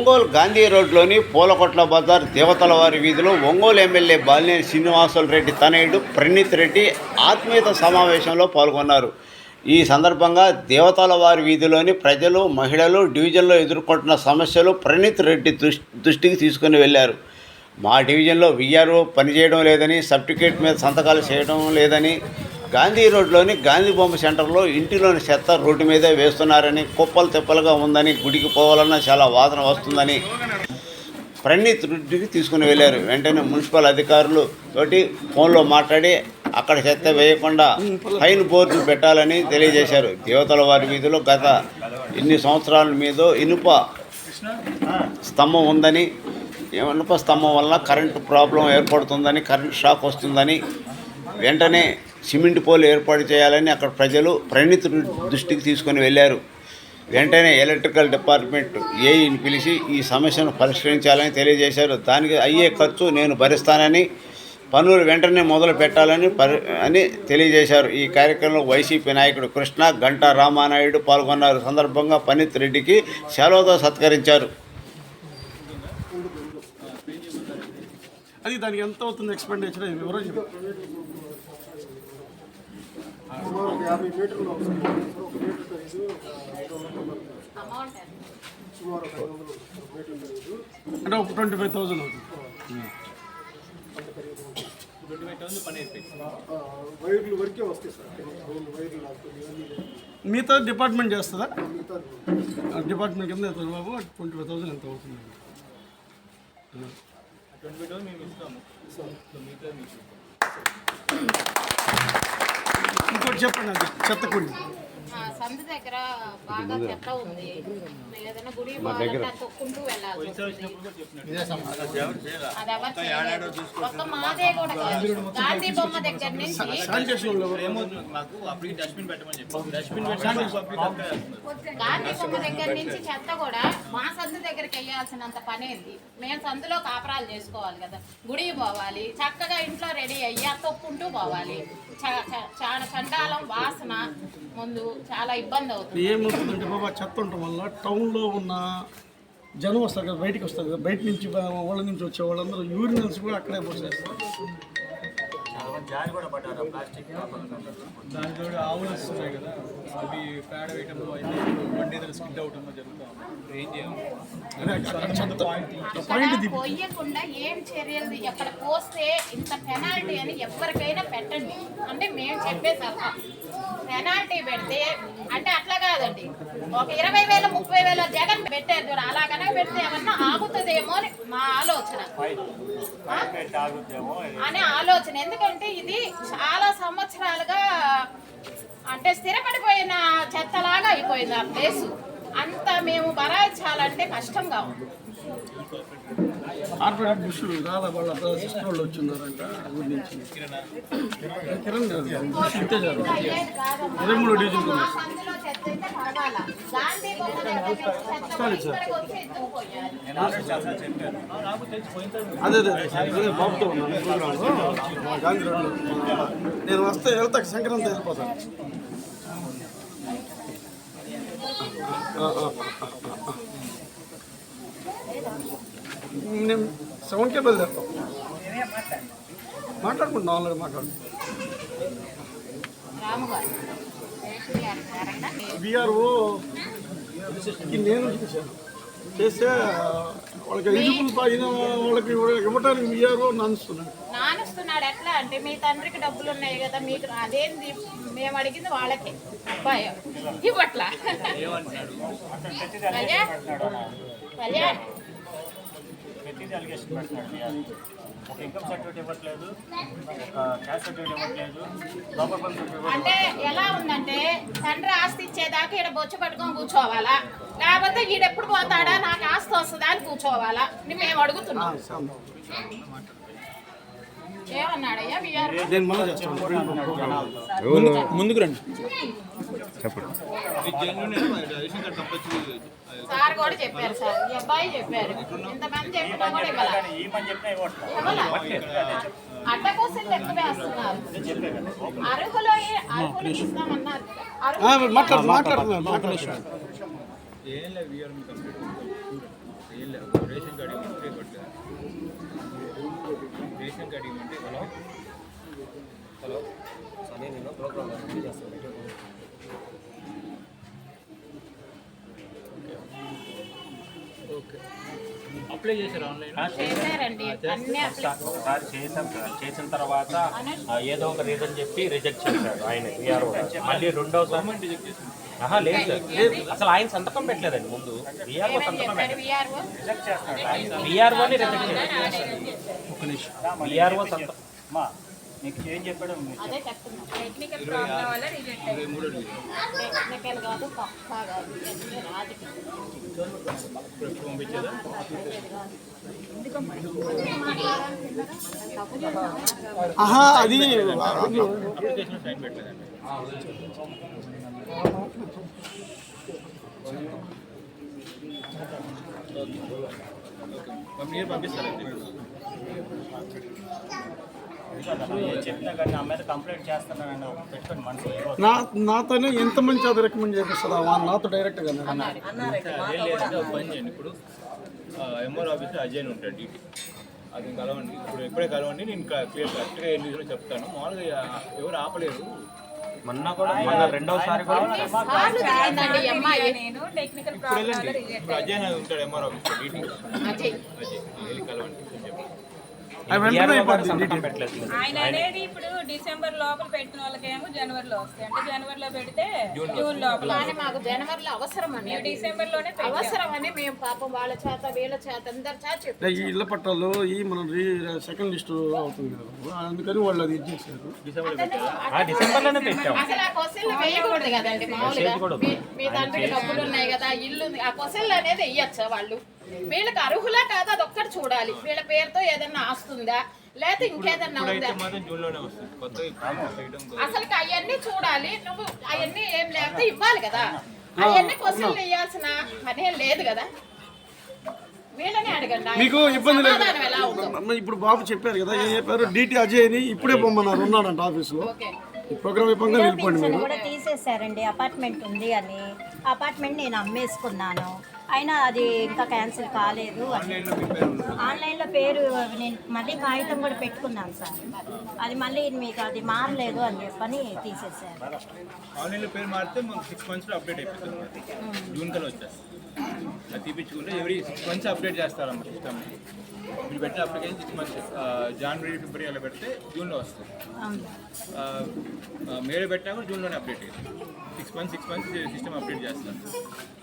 ఒంగోలు గాంధీ రోడ్లోని పూలకొట్ల బజార్ దేవతల వారి వీధిలో ఒంగోలు ఎమ్మెల్యే బాలినేని శ్రీనివాసులు రెడ్డి తనయుడు ప్రణీత్ రెడ్డి ఆత్మీయత సమావేశంలో పాల్గొన్నారు. ఈ సందర్భంగా దేవతల వారి వీధిలోని ప్రజలు మహిళలు డివిజన్లో ఎదుర్కొంటున్న సమస్యలు ప్రణీత్ రెడ్డి దృష్టికి తీసుకుని వెళ్ళారు. మా డివిజన్లో విఆర్ఓ పనిచేయడం లేదని సర్టిఫికేట్ మీద సంతకాలు చేయడం లేదని గాంధీ రోడ్లోని గాంధీ బొమ్మ సెంటర్లో ఇంటిలోని చెత్త రోడ్డు మీదే వేస్తున్నారని కుప్పలు తెప్పలుగా ఉందని గుడికి పోవాలన్నా చాలా వాదన వస్తుందని ప్రణీత్ రెడ్డికి తీసుకుని వెళ్ళారు. వెంటనే మున్సిపల్ అధికారులు తోటి ఫోన్లో మాట్లాడి అక్కడ చెత్త వేయకుండా ఫైన్ బోర్డు పెట్టాలని తెలియజేశారు. దేవతల వారి వీధిలో గత ఇన్ని సంవత్సరాల మీద ఇనుప స్తంభం ఉందని ఇనుప స్తంభం వల్ల కరెంటు ప్రాబ్లం ఏర్పడుతుందని కరెంట్ షాక్ వస్తుందని వెంటనే సిమెంట్ పోల్ ఏర్పాటు చేయాలని అక్కడ ప్రజలు ప్రణీత్ దృష్టికి తీసుకొని వెళ్ళారు. వెంటనే ఎలక్ట్రికల్ డిపార్ట్మెంట్ ఏఈని పిలిచి ఈ సమస్యను పరిష్కరించాలని తెలియజేశారు. దానికి అయ్యే ఖర్చు నేను భరిస్తానని పనులు వెంటనే మొదలు పెట్టాలని పరి అని తెలియజేశారు. ఈ కార్యక్రమంలో వైసీపీ నాయకుడు కృష్ణ గంటా రామానాయుడు పాల్గొన్నారు. సందర్భంగా పనిత్ రెడ్డికి సెలవుతో సత్కరించారు. అది దానికి ఎంత అవుతుంది ఎక్స్పెండిచర్ వివరం యాభై అంటే ఒక ట్వంటీ ఫైవ్ థౌసండ్ అవుతుంది. ఆ, వరకే మిగతా డిపార్ట్మెంట్ చేస్తుందా? డిపార్ట్మెంట్ కింద బాబు ట్వంటీ ఫైవ్ థౌసండ్ ఎంత అవుతుంది? ఇంకోటి చెప్పండి అది చెత్త కొన్ని ఆ, సందు దగ్గర బాగా చెత్త ఉంది. ఏదైనా గుడి తొక్కుంటూ వెళ్ళాలి అది ఎవరు. ఒక్క మాదే కూడా గాంధీ బొమ్మ దగ్గర నుంచి? గాంధీ బొమ్మ దగ్గర నుంచి చెత్త కూడా మా సందు దగ్గరికి వెళ్ళాల్సినంత పని ఏంది మేము సందులో కాపురాలు చేసుకోవాలి కదా. గుడికి పోవాలి. చక్కగా ఇంట్లో రెడీ అయ్యి ఆ తొక్కుంటూ పోవాలి. చ- చ- చాలా చండాలం వాసన ముందు చాలా ఇబ్బంది అవుతుంది. ఏమవుతుందంటే బాబా చెత్త ఉండటం వల్ల టౌన్లో ఉన్న జనం వస్తారు కదా బయటికి వస్తారు కదా బయట నుంచి వాళ్ళ నుంచి వచ్చే వాళ్ళందరూ యూరినల్స్ కూడా అక్కడే పోసేస్తారు. ఆవులు వస్తున్నాయి కదా అవి పేడ వేయటంలో అయితే బండి ఏదైనా స్కిడ్ అవటంలో జరుగుతాం ఏం చేయాలి? పోయకుండా ఏం చర్యలు ఎక్కడ పోస్తే ఇంత పెనాల్టీ అని ఎవరికైనా పెట్టండి. అంటే మేము చెప్పేసాం పెనాల్టీ పెడితే అంటే అట్లా కాదండి. ఒక ఇరవై వేల ముప్పై వేల జగన్ పెట్టారు చూడ అలాగనే పెడితే ఏమన్నా ఆగుతుందేమో అని మా ఆలోచన. అనే ఆలోచన. ఎందుకంటే ఇది చాలా సంవత్సరాలుగా అంటే స్థిరపడిపోయిన చెత్తలాగా అయిపోయింది ఆ ప్లేసు. అంత మేము భరాయించాలంటే కష్టంగా ఉంది. కార్పొరేట్ బుష్లు రాలా వాళ్ళ సిస్టర్ వాళ్ళు వచ్చిన్నారంట ఊరి నుంచి. కిరణ్ గారు ఇంతే చాలు ఇరవై మూడు డీజిల్ సార్ అదే అదే అదే బాబుతో ఉన్నాను. గాంధీ రోడ్లో నేను వస్తే వెళ్తా సంక్రాంతి వెళ్ళిపోతాను ఆ, ఆ, ఆ, ఆ, ఆ. నేను సెవెన్కే బయలుదేరుతాం మాట్లాడుకుంటున్నాం ఆల్రెడీ మాట్లాడు. రాముగారు కేసీఆర్ గారైనా బీఆర్ఓ నేను చేశాను చేస్తే వాళ్ళకి ఎలిజిబుల్ పైన వాళ్ళకి ఇవ్వడానికి బీఆర్ఓ నాన్స్తున్నాడు. నానుస్తున్నాడు. ఎట్లా అంటే మీ తండ్రికి డబ్బులు ఉన్నాయి కదా మీకు అదేంది? మేము అడిగింది వాళ్ళకే. అబ్బాయి ఇవ్వట్లా? కళ్యాణ్ ప్రతిదీ అలిగేషన్ పెడుతున్నాడు ఒక ఇన్కమ్ సర్టిఫికేట్ ఇవ్వట్లేదు ఒక క్యాష్ సర్టిఫికేట్ ఇవ్వట్లేదు లోపల అంటే ఎలా ఉందంటే తండ్రి ఆస్తి ఇచ్చేదాకా ఈడ బొచ్చు పట్టుకొని కూర్చోవాలా? లేకపోతే ఈడెప్పుడు పోతాడా? నాకు ఆస్తి వస్తుందా అని కూర్చోవాలా? మేము అడుగుతున్నాం. ఏమన్నాడయ్యా విఆర్? నేను మళ్ళీ చేస్తాను. ముందుకు రండి. సార్ కూడా చెప్పారు సార్. ఈ అబ్బాయి చెప్పారు. ఇంతమంది చెప్పినా కూడా ఇవ్వాలి. అడ్డ కోసం లెక్క వేస్తున్నారు. అర్హులు అర్హులు ఇస్తామన్నారు మాట్లాడు మాట్లాడుతున్నారు మాట్లాడుతున్నారు ఏం లేదు రేషన్ కార్డు ఇవ్వమంటే రేషన్ కార్డు ఇవ్వమంటే హలో? హలో? సరే నేను ప్రోగ్రామ్ చేస్తాను అప్లై చేశారు ఆన్లైన్ చేశారండి. అన్నీ అప్లై ఒకసారి చేసాం సార్. చేసిన తర్వాత ఏదో ఒక రీజన్ చెప్పి రిజెక్ట్ చేశాడు ఆయన విఆర్ఓ మళ్ళీ రెండోసారి గవర్నమెంట్ రిజెక్ట్ ఆహా, లేదు సార్. అసలు ఆయన సంతకం పెట్టలేదండి ముందు. విఆర్ఓ ఏమని సంతకం విఆర్ఓని రిజెక్ట్ చేశాడు ఒక నిమిషం. విఆర్ఓ సంతకం మా నీకు ఏం చెప్పాడు అదే చెప్తున్నా. టెక్నికల్ ప్రాబ్లం వల్ల రిజెక్ట్ ఇరవై మూడో డివిజన్ టెక్నికల్ కాదు పక్కా కాదు. అన్నీ రాజకీయం ఇప్పుడు పంపించేదా ఆహా అది అప్లికేషన్ సైన్ పెట్టలేదండి ఓకే మీరు పంపిస్తారండి చెప్పినా కానీ నా నాతోనే ఎంతమంది చేత రికమెండ్ చేపిస్తుందా వాళ్ళ నాతో డైరెక్ట్గా ఇప్పుడు ఎంఆర్ ఆఫీస్లో అజయ్ అని ఉంటాడు డీటీ అది కలవండి. ఇప్పుడు ఇప్పుడే కలవండి నేను క్లియర్ కరెక్ట్గా ఏం చేసినా చెప్తాను. మామూలుగా ఎవరు ఆపలేరు. మొన్న కూడా మొన్న రెండోసారి కూడా ఇప్పుడు వెళ్ళండి రిజెక్ట్ ఇప్పుడు అజయ్ అని ఉంటాడు ఎంఆర్ ఆఫీస్లో డీటీ అజయ్. వెళ్ళి కలవండి. కొంచెం ఆయన అనేది ఇప్పుడు డిసెంబర్ లోపల పెట్టిన వాళ్ళకేమో జనవరిలో వస్తాయి. అంటే జనవరిలో పెడితే జూన్ లోపల కానీ మాకు జనవరిలో అవసరం అని. డిసెంబర్లోనే పెట్టాం. అవసరం అని మేము పాపం వాళ్ళ చేత వీళ్ళ చేత అందరి చేత చెప్పాం. ఈ ఇళ్ళ పట్టాలు ఈ మనం సెకండ్ లిస్ట్ అవుతుంది కదా అందుకని వాళ్ళు అది ఇచ్చేసారు ఆ, డిసెంబర్లోనే పెట్టాం. అసలు ఆ క్వశ్చన్లు వేయకూడదు కదండి మామూలుగా. చేయకూడదు. మీ- తండ్రికి డబ్బులు ఉన్నాయి కదా ఇల్లు ఆ క్వశ్చన్లు అనేది వెయ్యొచ్చా వాళ్ళు? వీళ్ళకి అర్హులా కాదా అది ఒక్కటి చూడాలి. వీళ్ళ పేరుతో ఏదన్నా ఆస్తుందా? లేకపోతే ఇంకేదన్నా ఉందా? అసలు అవన్నీ చూడాలి. నువ్వు అవన్నీ ఏం లేకపోతే ఇవ్వాలి కదా. అవన్నీ క్వశ్చన్లు వేయాల్సిన పనేం లేదు కదా. వీళ్ళని అడగండి. ఆయన మీకు ఇబ్బంది లేదు. ఇప్పుడు బాబు చెప్పారు కదా ఏం చెప్పారు డిటి అజయ్ అని ఇప్పుడే పొమ్మన్నారు ఉన్నాడంట ఆఫీస్లో. ప్రోగ్రామ్ వెళ్ళిపోండి కూడా తీసేశారండి. అపార్ట్మెంట్ ఉంది అని. అపార్ట్మెంట్ నేను అమ్మేసుకున్నాను. అయినా అది ఇంకా క్యాన్సిల్ కాలేదు. ఆన్లైన్లో పేరు నేను మళ్ళీ కాగితం కూడా పెట్టుకున్నాను సార్. అది మళ్ళీ మీకు అది మారలేదు అని చెప్పని తీసేశారు. ఆన్లైన్లో పేరు మారితే మనకు సిక్స్ మంత్స్లో అప్డేట్ అయిపోతుంది. జూన్ కల్లా వచ్చేస్తుంది. అది తీపించుకుంటే ఎవరీ సిక్స్ మంత్స్ అప్డేట్ చేస్తారమ్మ సిస్టమ్ మీరు పెట్టిన అప్లికేషన్ సిక్స్ మంత్స్ జనవరి ఫిబ్రవరి అలా పెడితే జూన్లో వస్తుంది. మేలో పెట్టినా కూడా జూన్లోనే అప్డేట్ అయ్యింది six months six months system update చేస్తారు. ఓకేనా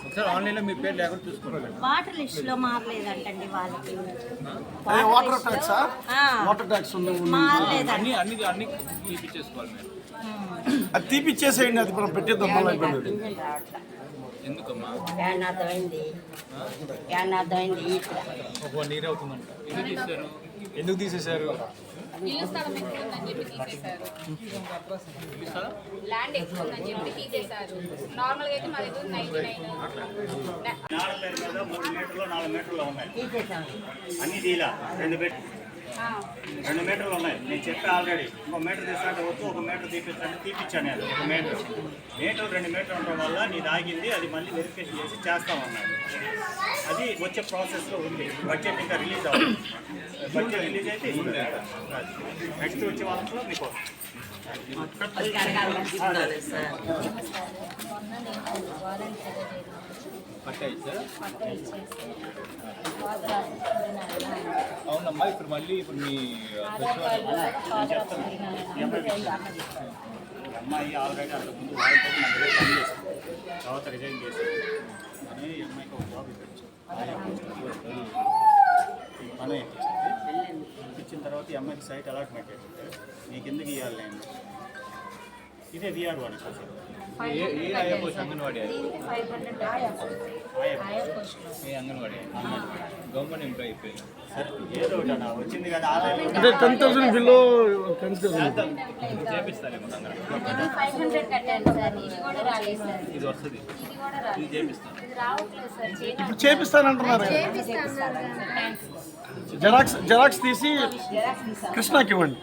ఒకసారి ఆన్లైన్లో మీ పేరు లేకుండా చూసుకోండి. వాటర్ లిస్ట్లో మారలేదంటండి వాళ్ళకి. అదే వాటర్ ట్యాక్స్ ఆ, వాటర్ ట్యాక్స్ ఉంది మారలేదండి అన్ని అన్ని అన్ని తీపిచ్చేసుకోవాలి మీరు. అది తీపిచ్చేసేయండి అది మనం పెట్టేద్దాం మళ్ళీ ఎందుకమ్మా? అర్థమైంది? అర్థమైంది? అవుతుందంట. ఎందుకు తీసేశారు? ఇల్లు స్థలం ఎక్కువ ఉందని చెప్పి తీసేశారు. ల్యాండ్ ఎక్కువ ఉందని చెప్పి తీసేశారు. నార్మల్గా అయితే మా దగ్గర నైన్టీ నైన్ నాలుగు మూడు మీటర్లు నాలుగు మీటర్లు ఉన్నాయి. అన్ని తీలా రెండు పెట్టి రెండు మీటర్లు ఉన్నాయి. నేను చెప్పా ఆల్రెడీ ఇంకో మీటర్ తీసినట్టు వద్దు ఒక మీటర్ తీపిస్తాను తీపిచ్చాను నేను. ఒక మీటర్. మీటర్ రెండు మీటర్ ఉండడం వల్ల నీది ఆగింది అది మళ్ళీ వెరిఫికేషన్ చేసి చేస్తామన్నారు అది వచ్చే ప్రాసెస్లో ఉంది. బడ్జెట్ ఇంకా రిలీజ్ అవ్వాలి బడ్జెట్ రిలీజ్ అయితే ఇస్తుంది. నెక్స్ట్ వచ్చే వాళ్ళలో మీకు సార్. అవునమ్మా ఇప్పుడు మళ్ళీ ఇప్పుడు మీ ఫెస్టివల్ అమ్మాయి ఆల్రెడీ అంతకు ముందు వాళ్ళతో మన దగ్గర పని చేసింది తర్వాత రిజైన్ చేసి అని ఈ అమ్మాయికి ఒక జాబ్ ఇప్పించాం ఈ పని ఇప్పించింది ఇప్పించిన తర్వాత ఈ అమ్మాయికి సైట్ అలాట్మెంట్ అయితే నీకు ఎందుకు ఇవ్వాలి నేను ఇదే విఆర్ వాడి అంటే టెన్ థౌసండ్ బిలో కన్సిడర్. ఇప్పుడు చేపిస్తానంటున్నారు. జెరాక్స్ జెరాక్స్ తీసి కృష్ణకి ఇవ్వండి.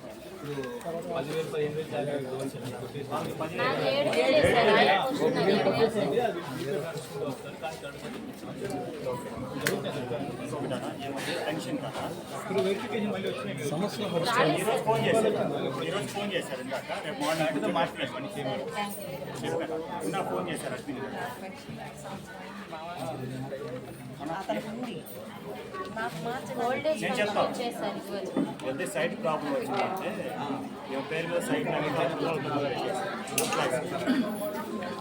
ఇప్పుడు పదివేలు పదిహేను వేలు కదా. ఈరోజు ఫోన్ చేశారు ఈరోజు ఫోన్ చేశారు ఇందాక రేపు మార్నింగ్ యూ చెప్పాను నేను పెద్ద సైట్ ప్రాబ్లం వచ్చిందంటే ఈ పేరు మీద సైట్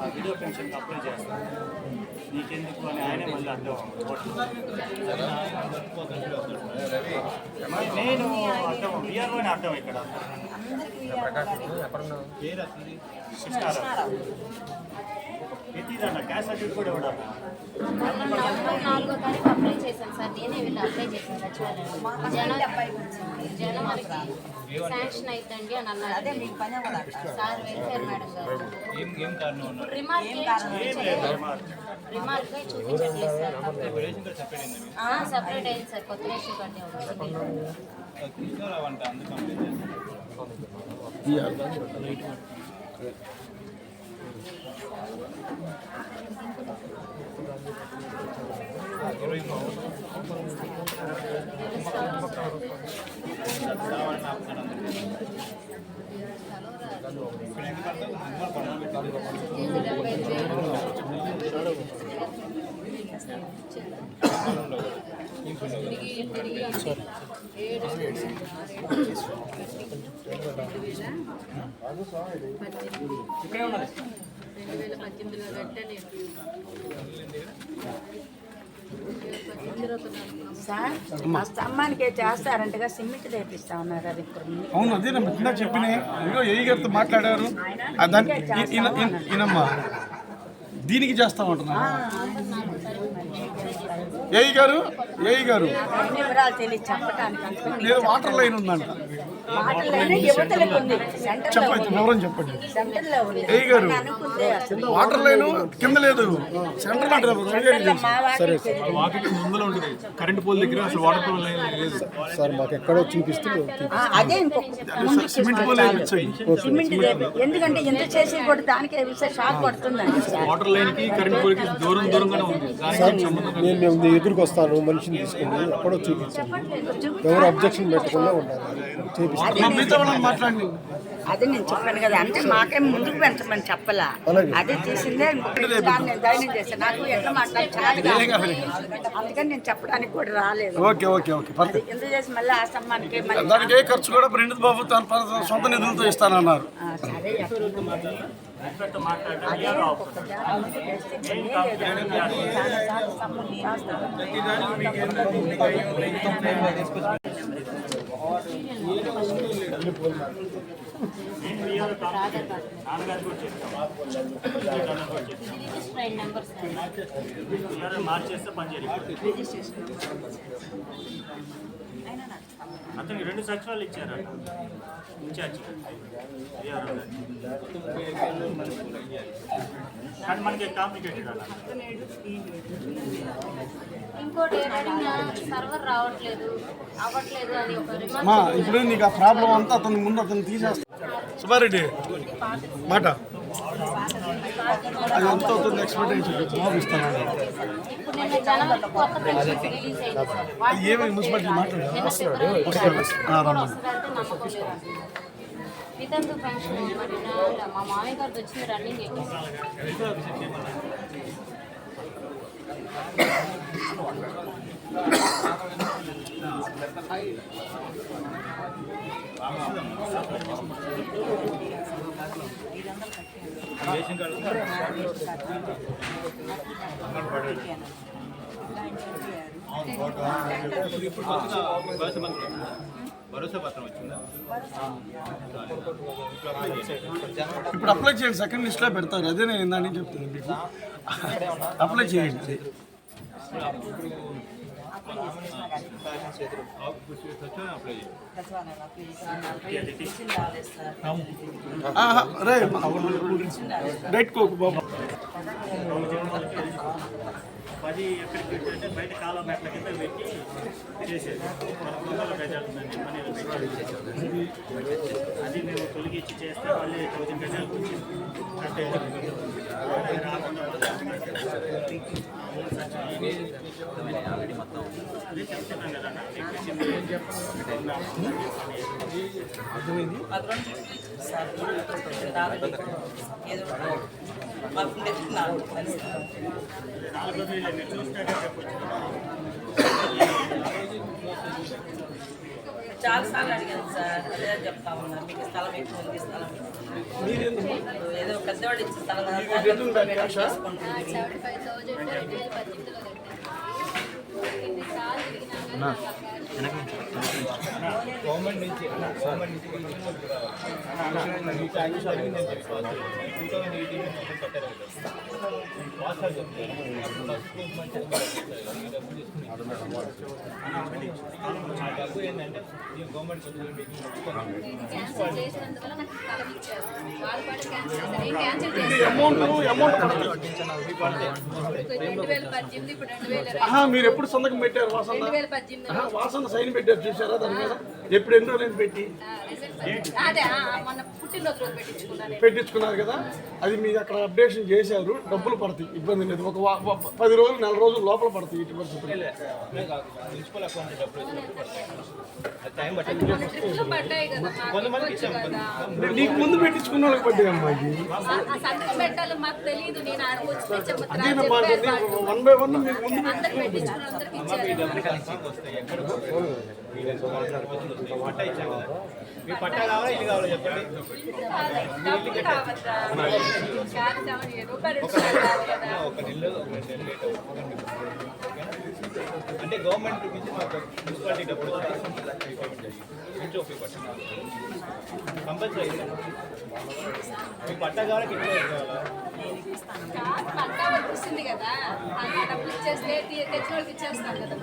ఆ విడో పెన్షన్కి అప్లై చేస్తాను. నీకెందుకు అని ఆయనే మళ్ళీ అడ్డం నేను అడ్డం బీఆర్ఓ అని అడ్డం ఇక్కడ. పేరు అసలు కృష్ణారావు. ప్రతిదన్న క్యాష్ సర్టిఫికేట్ కూడా ఇవ్వడం? నవంబర్ నాలుగో తారీఖు అప్లై చేశాను సార్ నేనే వెళ్ళి అప్లై చేశాను సచివాలయం జన జనవరికి శాంక్షన్ అయిద్దండి అని అన్నారు సార్ వెల్ఫేర్ మేడం గారు రిమార్క్ రిమార్క్ చూపించట్లేదు సార్ రేషన్ కార్డ్ సపరేట్ అయిందండి సపరేట్ అయింది సార్ కొత్త రేషన్ కార్డు ఉంది తీసుకురావంట అందుకు కంప్లీట్ చేస్తాను ఇరవై మూడు రావాలని ఆపుతాను ఇప్పుడు ఎంత పడతావు డెబ్బై ఐదు వేలు తిరిగి తిరిగి రెండు వేల పద్దెనిమిదిలో కట్టలేదు సార్ మా స్తంభానికి చేస్తారంటగా సిమెంట్ తెప్పిస్తా ఉన్నారు అది అవును అదే చెప్పిన ఏ గారితో మాట్లాడారు దానికి ఈయనమ్మా దీనికి చేస్తామంటున్నాను ఏఈ గారు ఏఈ గారు. లేదు. వాటర్ లైన్ ఉందంట. చెప్పండి వివరం చెప్పండి. ఏఈ గారు వాటర్ లైన్ కింద లేదు. సెంటర్ అంటారు. వాకిలి ముందులో ఉంటుంది. కరెంట్ పోల్ దగ్గర అసలు వాటర్ పోల్ లైన్ లేదు. సార్ మాకు ఎక్కడో చూపిస్తే అదే సిమెంట్ పోల్ సిమెంట్. ఎందుకంటే ఎంత చేసి కూడా దానికి షాక్ పడుతుందండి. సార్ వాటర్ లైన్కి కరెంట్ పోల్కి దూరం దూరంగానే ఉంది. దానికి సంబంధం ఎదురుకు వస్తాను మనిషిని తీసుకుని ఎక్కడో చూపించండి ఎవరు అబ్జెక్షన్ పెట్టకుండా ఉండాలి. చేపిస్తాను అదే నేను చెప్పాను కదా అంటే మాకేం ముందుకు పెంచమని చెప్పలా. అదే తీసిందే దాన్ని నేను ధైర్యం చేశాను. నాకు ఎట్లా మాట్లాడాలి అందుకని నేను చెప్పడానికి కూడా రాలేదు. ఓకే ఓకే ఓకే ఎందుకు చేసి మళ్ళీ ఆ దానికి ఏ ఖర్చు కూడా ప్రణీత్ బాబు తన సొంత నిధులతో ఇస్తానన్నారు. సరే ఎక్కడ మరి. మాట్లాడడం అదే ఒక్కొక్కటి అందుకే చేస్తే చేయలేదు. చాలాసార్లు సంబంధం చేస్తాను. నేను బీఆర్ఓ నాన్నగారు కూడా చెప్తాను రిజిస్టర్ అయిన నెంబర్ సార్ బీఆర్ఓ మార్చేస్తే పని చేయలేదు అతనికి రెండు సచివాలు ఇచ్చారు. ఇన్ఛార్జ్. కానీ మనకి కాంప్లికేటెడ్ అన్న ఇంకోటి ఏంటంటే సర్వర్ రావట్లేదు అవ్వట్లేదు అని ఒక రిమార్క్ మా ఇప్పుడు నీకు ఆ ప్రాబ్లం అంతా అతని ముందు అతను తీసేస్తా. సుబ్బారెడ్డి మాట. అది ఎంత అవుతుంది ఎక్స్పెక్టేషన్ ఏమైంది మున్సిపాలిటీ మాట్లాడారు వితంతు పెన్షన్ మరి మా మామయ్య గారిది వచ్చింది రన్నింగ్ కొత్తగా భరోసా పత్రం వచ్చిందా? భరోసా పత్రం వచ్చిందా ఇప్పుడు అప్లై చేయండి. సెకండ్ లిస్ట్లో పెడతారు. అదే నేను ఇందాక చెప్తాను మీకు. అప్లై చేయండి. అప్లై చేయాలి ఆహా, రే డైట్ కోక్ బాబు పది ఎక్కడికి పెట్టంటే బయట కాలం మెట్ల కింద పెట్టి చేసేది. పదకొండు గజాలు ఉందండి మనీలో పెట్టి అది మేము తొలగించి చేస్తే మళ్ళీ థౌజండ్ గజాలకు వచ్చింది అంటే రాకుండా అదే చెప్తున్నాం కదా అన్న. ఎక్కించింది నాలుగు రోజులు మీరు చూసినాక చెప్పొచ్చు చాలా సార్లు అడిగాను సార్ అదే చెప్తా ఉన్నారు మీకు స్థలం ఎక్కువ ఉంది స్థలం. ఏదో పెద్దవాళ్ళు ఇచ్చే స్థలం కదా సార్, ఎదురుందా పెట్టుకుంటుంది. క్యాషా? గవర్నమెంట్ నుంచి గవర్నమెంట్ నుంచి. టూ థౌసండ్ ఎయిటీన్ కట్టారు చెప్తాను. డబ్బు ఏంటంటే గవర్నమెంట్ మీరు ఎప్పుడు సంతకం పెట్టారు వాసన వాసన సైన్ పెట్టారు చూసారా దాని మీద 그래서? ఎప్పుడు ఎన్నో నేను పెట్టి? పెట్టించుకున్నారు కదా? అది మీరు అక్కడ అప్డేషన్ చేశారు డబ్బులు పడతాయి ఇబ్బంది లేదు. ఒక పది రోజులు నెల రోజులు లోపల పడతాయి ఇటు పరిస్థితులు. నీకు ముందు పెట్టించుకున్న వాళ్ళకి పడ్డాయి అమ్మా ఇది? ఆ సంతకం పెట్టాలి మాకు తెలియదు నేను ఆడకు వచ్చి తెచ్చమ్మత్రా అదేనా అని మాట చెప్పారు వాళ్ళు. వన్ బై వన్ మీకు ముందు మీ పట్టా కావాలా ఇల్లు కావాలా చెప్పండి. ఒక నెల అంటే గవర్నమెంట్ నుంచి మాకు మున్సిపాలిటీ డబ్బులు కంపల్సరీ మీ పట్టా కావాలా కింద కావాలా కాదు పట్టా వాళ్ళకి ఇస్తుంది కదా ఆ డబ్బులు ఇచ్చేస్తే తెచ్చిన వాళ్ళకి ఇచ్చేస్తాం కదా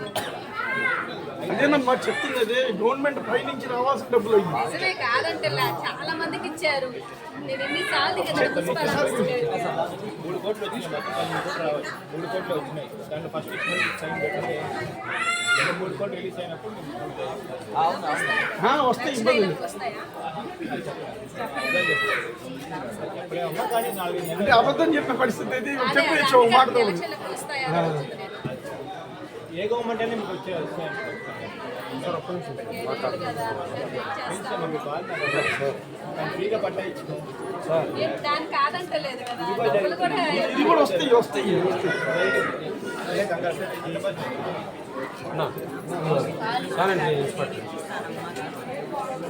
అదేనమ్మా చెప్తుంది అదే గవర్నమెంట్ పై నుంచి రావాల్సిన డబ్బులు నిజమే కాదంటే చాలా మందికి ఇచ్చారు నేను వెళ్ళాను. మూడు కోట్లు వచ్చినాయి. మూడు కోట్లు వచ్చినాయి దాంట్లో ఫస్ట్ మూడు కోట్లు. రిలీజ్ అయినప్పుడు ఆ, వస్తాయి ఇబ్బంది అంటే అబద్ధం చెప్పే పరిస్థితి అయితే ఒక మాటతో అని. ఏ గవర్నమెంట్ అయినా మీకు వచ్చే ఫ్రీగా పట్టా కూడా ఇది కూడా వస్తాయి వస్తాయి వస్తాయి అదే కంగారు సిలబస్ ఒక్క నిమిషం మేడం సార్ మాట్లాడతారు అమ్మా, అమ్మా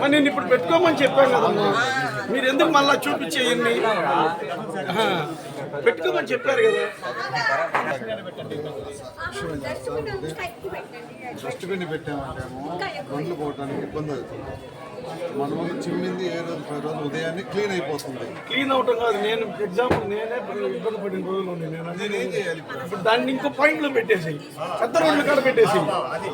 మరి నేను ఇప్పుడు పెట్టుకోమని చెప్పాను కదమ్మా మీరు ఎందుకు మళ్ళా చూపించేయండి పెట్టుకోమని చెప్పారు కదా. డస్ట్బిన్ పెట్టామంటేమో బండ్లు పోవడానికి ఇబ్బంది అవుతుంది. మన వాళ్ళు చిమ్మింది ఏ రోజు పది రోజులు ఉదయాన్నే క్లీన్ అయిపోతుంది. క్లీన్ అవటం కాదు నేను ఎగ్జాంపుల్ నేనే ఇబ్బంది పడిన రోజులు నేను నేను ఏం చేయాలి ఇప్పుడు? దాన్ని ఇంకో పాయింట్లో పెట్టేసి పెద్ద రోడ్ల కాడ పెట్టేసి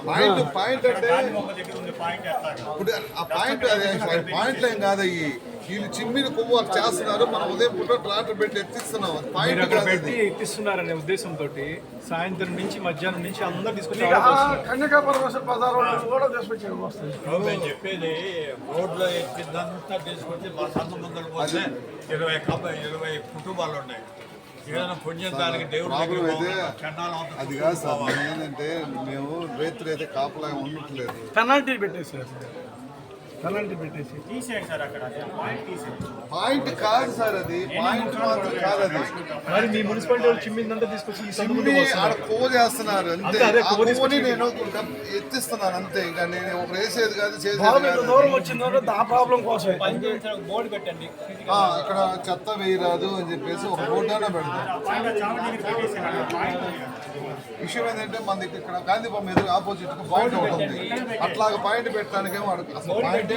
పాయింట్ పాయింట్ అంటే ఒక దగ్గర ఉంది పాయింట్ ఎట్లాగా ఇప్పుడు ఆ పాయింట్ అది పాయింట్లు ఏం కాదు అయ్యి వీళ్ళు చిమ్మిన కొవ్వు అక్కడ చేస్తున్నారు. మనం ఉదయం పూట ట్రాక్టర్ పెట్టి ఎత్తిస్తున్నాం. మీరు అక్కడ పెట్టి. ఎత్తిస్తున్నారనే ఉద్దేశంతో సాయంత్రం నుంచి మధ్యాహ్నం నుంచి అందరు తీసుకొచ్చి. కన్యకా పరమేశ్వర వాళ్ళు కూడా తీసుకొచ్చారు వస్తుంది మేము చెప్పేది రోడ్లో ఎక్కిందంతా తీసుకొచ్చి మా సంత ముందర పోతే ఇరవై ఇరవై కుటుంబాలు ఉన్నాయి. అది కాదు సార్ ఏంటంటే మేము రైతులు అయితే కాపలా ఉండట్లేదు. పెనాల్టీ పెట్టేసారు పెనాల్టీ పెట్టేసి. తీసేయండి సార్ అక్కడ. పాయింట్ తీసేయండి. పాయింట్ కాదు సార్ అది. పాయింట్ మాత్రం కాదు అది. మరి మీ మున్సిపాలిటీ వాళ్ళు చిమ్మిందంతా తీసుకొచ్చి చిమ్మి ఆడ కొవ్వు చేస్తున్నారు అంతే. ఆ కొవ్వుని నేను ఎత్తిస్తున్నాను అంతే. ఇంకా నేను ఒక వేసేది కాదు చేసేది దూరం వచ్చిందంటే ఆ ప్రాబ్లం కోసమే బోర్డు పెట్టండి. ఆ, ఇక్కడ చెత్త వేయరాదు అని చెప్పేసి ఒక బోర్డు అయినా పెడతాం. పాయింట్ చావ దగ్గర పెట్టేసాను అక్కడ పాయింట్ విషయం ఏంటంటే మనకి ఇక్కడ గాంధీ బొమ్మ ఎదురు ఆపోజిట్ పాయింట్ ఒకటి ఉంది. అట్లాగ పాయింట్ పెట్టడానికి ఏమో అడగ- అసలు పాయింటే.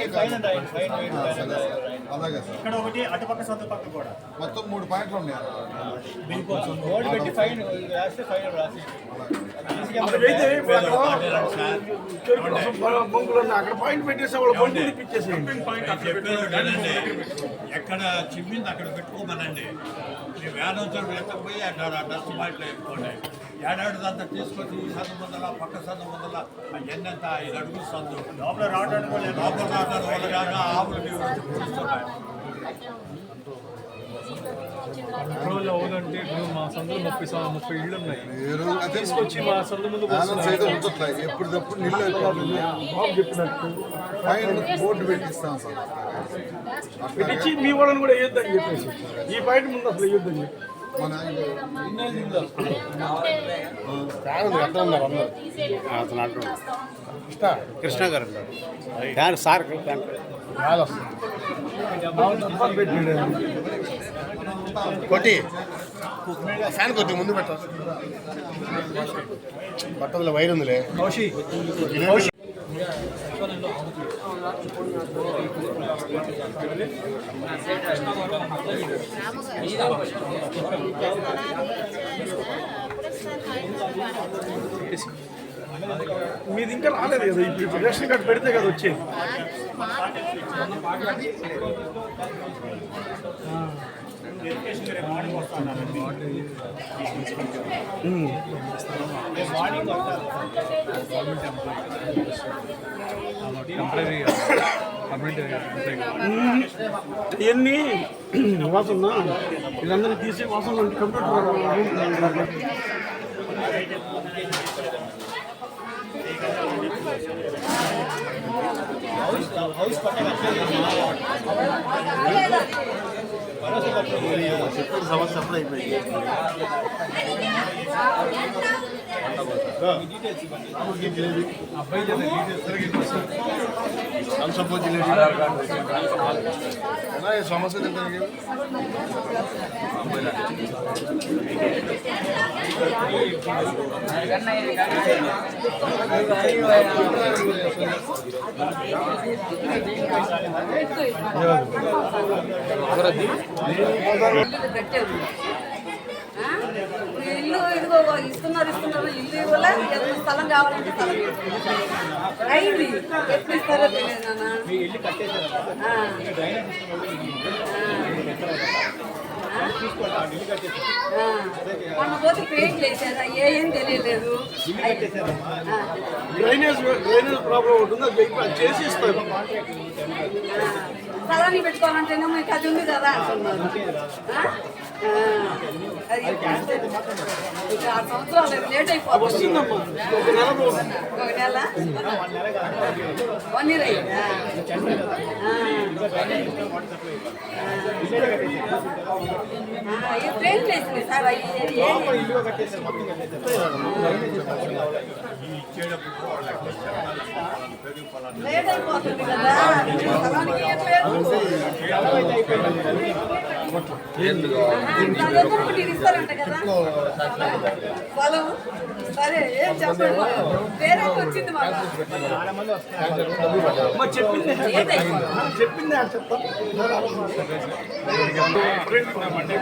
అలాగే సార్. ఇక్కడ ఒకటి అటుపక్క సొంత పక్క కూడా. మొత్తం మూడు పాయింట్లు ఉన్నాయి. బోర్డు పెట్టి ఫైన్ రాస్తే ఫైన్ రాసి. అక్కడ పాయింట్ పెట్టేసి వాళ్ళు ఏంటంటే ఎక్కడ చిమ్మింది అక్కడ పెట్టుకోమనండి. మీ వేదం చోటు అంటారు ఆ డస్ట్ బాటిల్ వేసుకోండి. ఏడాది అంతా తీసుకొచ్చి ఈ సందు ముందల పక్క సందు ముందల ఎన్నెంత ఐదు అడుగులు సందు. లోపల రావడానికి లోపల రావడానికి వల్ల కాక ఆవులు నీళ్ళు వచ్చి కుడుస్తున్నాయి రోజు అవునంటే ఇప్పుడు మా సందులో ముప్పై ముప్పై ఇళ్ళు ఉన్నాయి తీసుకొచ్చి మా సందు ముందు ఎప్పటికప్పుడు నీళ్ళు బాబు చెప్పినట్టు. పైన బోర్డు పెట్టిస్తాం సార్. పెట్టించి మీ వాళ్ళని కూడా వేయొద్దని చెప్పేసి ఈ పాయింట్ ముందు అసలు వేయొద్దని చెప్పి. కృష్ణ గారు సార్ ఫ్యాన్. కొట్టి. ఫ్యాన్ కొద్ది ముందు పెట్ట. బట్టల వైర్ ఉందిలే. మీది ఇంకా రాలేదు కదా ఇప్పుడు ఇప్పుడు రేషన్ కార్డు పెడితే కదా వచ్చేది. వెరిఫికేషన్ ఇవన్నీ వాసన వీళ్ళందరినీ తీసి వాసన కంప్యూటర్ రూమ్ సమస్య అప్పుడు అయిపోయింది. సమస్య తింటానికి ఇల్లు కట్టారు ఆ? ఇప్పుడు ఇల్లు ఇదిగో ఇస్తున్నారు ఇస్తున్నారు. ఇల్లు ఇవ్వలే స్థలం కావాలంటే స్థలం. అయింది. ఎప్పుడు ఇస్తారో తెలియదు నాన్న. మన ఆ. ఆ. మొన్న పోతే పెయింట్లు వేసారు ఏం తెలియలేదు డ్రైనేజ్ డ్రైనేజ్ ప్రాబ్లం ఉంటుంది చేసి ఇస్తారు స్థలాన్ని పెట్టుకోవాలంటేనే మీకు అది ఉంది కదా అంటున్నారు అది ఇంకా ఆరు సంవత్సరాలు లేట్ అయిపోతుంది ఒక నెల వన్ ఇయర్ అయిందా సరే ఏం చెప్పండి వేరే వచ్చింది చెప్పింది చెప్పింది అని అదే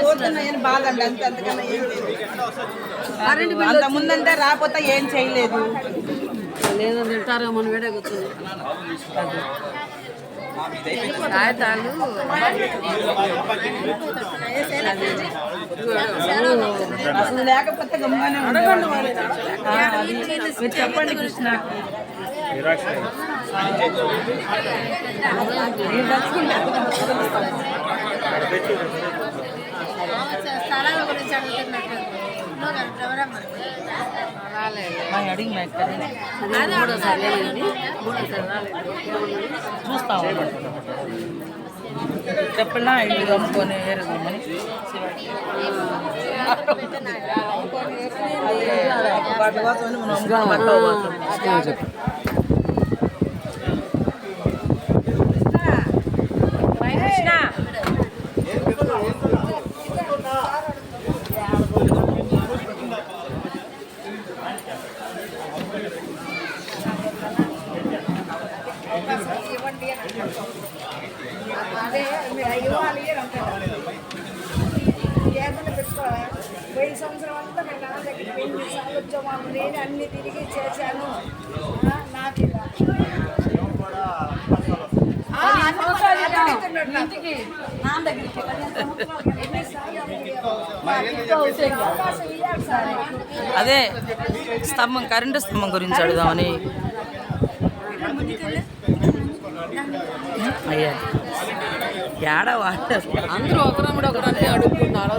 పోతున్నాయని బాధ అండి అంతే అంతకన్నా ఏం లేదు. అంత ముందంటే రాకపోతే ఏం చేయలేదు. లేదు తింటారో మనం వేడే కూర్చుంది కాగితాలు అసలు లేకపోతే మీరు చెప్పండి కృష్ణ. మీరు. స్థలాల గురించి అడుగుతున్నట్టు అడిగి మా ఎక్కడ మూడోసారి చూస్తాం చెప్పినా ఇల్లు వాటి కోసం మనం అమ్ముకొని బట్టలు పోతాం. అదే మీరు ఇవ్వాలి అని అంటారు ఏమన్నా పెట్టుకోవాలి వెయ్యి సంవత్సరం అంతా మేము నాన్న దగ్గర ఎన్ని సార్లు నేను అన్ని తిరిగి చేశాను నాకు అదే స్తంభం కరెంటు స్తంభం గురించి అడుగుదామని. అయ్యా ఏడా అందరూ ఒకరమ్ముడు ఒకరాన్ని అడుగుతున్నారు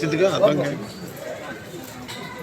సిద్ధిగా